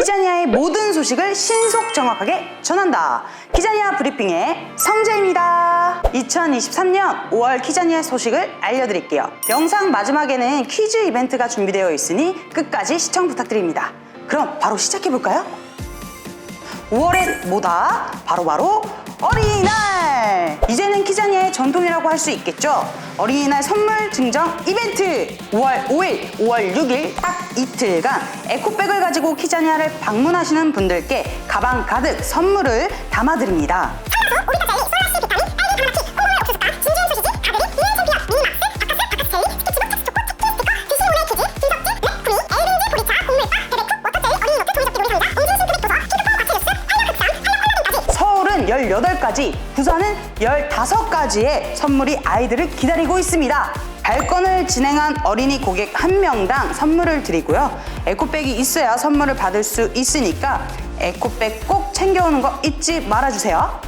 키자니아의 모든 소식을 신속 정확하게 전한다. 키자니아 브리핑의 성재입니다. 2023년 5월 키자니아 소식을 알려드릴게요. 영상 마지막에는 퀴즈 이벤트가 준비되어 있으니 끝까지 시청 부탁드립니다. 그럼 바로 시작해볼까요? 5월엔 뭐다? 바로바로 어린이날! 이제는 키자니아의 전통이라고 할 수 있겠죠? 어린이날 선물 증정 이벤트! 5월 5일, 5월 6일 딱 이틀간 에코백을 가지고 키자니아를 방문하시는 분들께 가방 가득 선물을 담아드립니다. 서울은 18가지, 부산은 15가지의 선물이 아이들을 기다리고 있습니다. 발권을 진행한 어린이 고객 한 명당 선물을 드리고요. 에코백이 있어야 선물을 받을 수 있으니까 에코백 꼭 챙겨오는 거 잊지 말아주세요.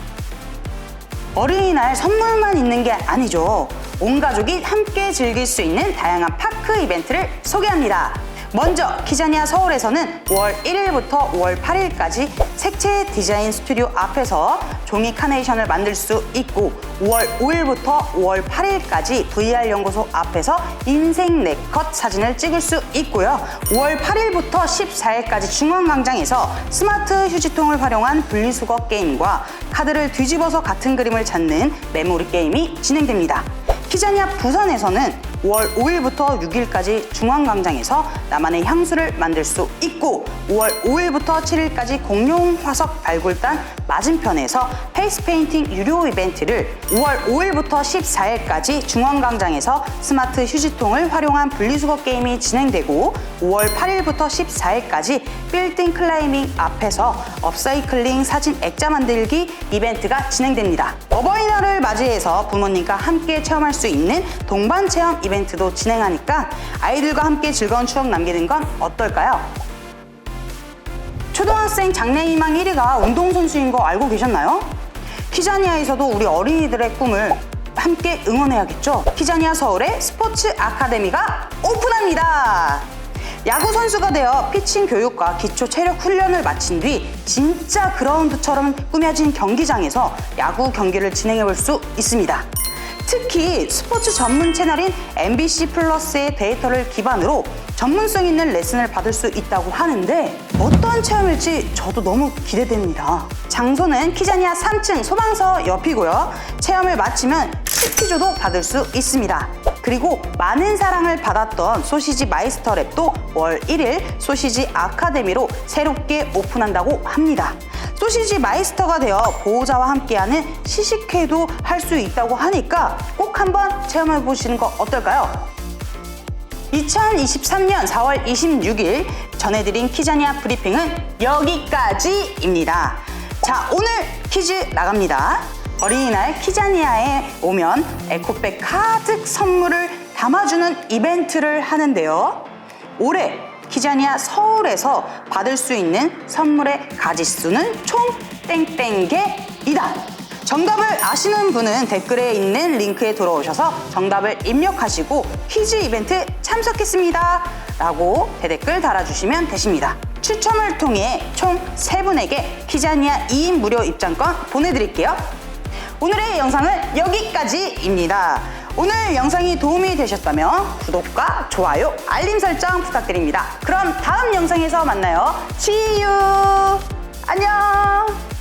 어린이날 선물만 있는 게 아니죠. 온 가족이 함께 즐길 수 있는 다양한 파크 이벤트를 소개합니다. 먼저 키자니아 서울에서는 5월 1일부터 5월 8일까지 색채 디자인 스튜디오 앞에서 종이 카네이션을 만들 수 있고 5월 5일부터 5월 8일까지 VR 연구소 앞에서 인생 네컷 사진을 찍을 수 있고요. 5월 8일부터 14일까지 중앙광장에서 스마트 휴지통을 활용한 분리수거 게임과 카드를 뒤집어서 같은 그림을 찾는 메모리 게임이 진행됩니다. 키자니아 부산에서는 5월 5일부터 6일까지 중앙광장에서 나만의 향수를 만들 수 있고 5월 5일부터 7일까지 공룡 화석 발굴단 맞은편에서 페이스 페인팅 유료 이벤트를 5월 5일부터 14일까지 중앙광장에서 스마트 휴지통을 활용한 분리수거 게임이 진행되고 5월 8일부터 14일까지 빌딩 클라이밍 앞에서 업사이클링 사진 액자 만들기 이벤트가 진행됩니다. 어버이날을 맞이해서 부모님과 함께 체험할 수 있는 동반 체험 이벤트 도 진행하니까 아이들과 함께 즐거운 추억 남기는 건 어떨까요? 초등학생 장래희망 1위가 운동선수인 거 알고 계셨나요? 키자니아에서도 우리 어린이들의 꿈을 함께 응원해야겠죠? 키자니아 서울의 스포츠 아카데미가 오픈합니다! 야구 선수가 되어 피칭 교육과 기초 체력 훈련을 마친 뒤 진짜 그라운드처럼 꾸며진 경기장에서 야구 경기를 진행해 볼 수 있습니다. 특히 스포츠 전문 채널인 MBC 플러스의 데이터를 기반으로 전문성 있는 레슨을 받을 수 있다고 하는데 어떤 체험일지 저도 너무 기대됩니다. 장소는 키자니아 3층 소방서 옆이고요. 체험을 마치면 식퀴즈도 받을 수 있습니다. 그리고 많은 사랑을 받았던 소시지 마이스터 랩도 월 1일 소시지 아카데미로 새롭게 오픈한다고 합니다. 소시지 마이스터가 되어 보호자와 함께하는 시식회도 할 수 있다고 하니까 꼭 한번 체험해 보시는 거 어떨까요? 2023년 4월 26일 전해드린 키자니아 브리핑은 여기까지입니다. 자, 오늘 퀴즈 나갑니다. 어린이날 키자니아에 오면 에코백 가득 선물을 담아주는 이벤트를 하는데요. 올해 키자니아 서울에서 받을 수 있는 선물의 가지수는 총 땡땡개이다. 정답을 아시는 분은 댓글에 있는 링크에 들어오셔서 정답을 입력하시고 퀴즈 이벤트 참석했습니다. 라고 대댓글 달아주시면 되십니다. 추첨을 통해 총 3분에게 키자니아 2인 무료 입장권 보내드릴게요. 오늘의 영상은 여기까지입니다. 오늘 영상이 도움이 되셨다면 구독과 좋아요, 알림 설정 부탁드립니다. 그럼 다음 영상에서 만나요. See you! 안녕!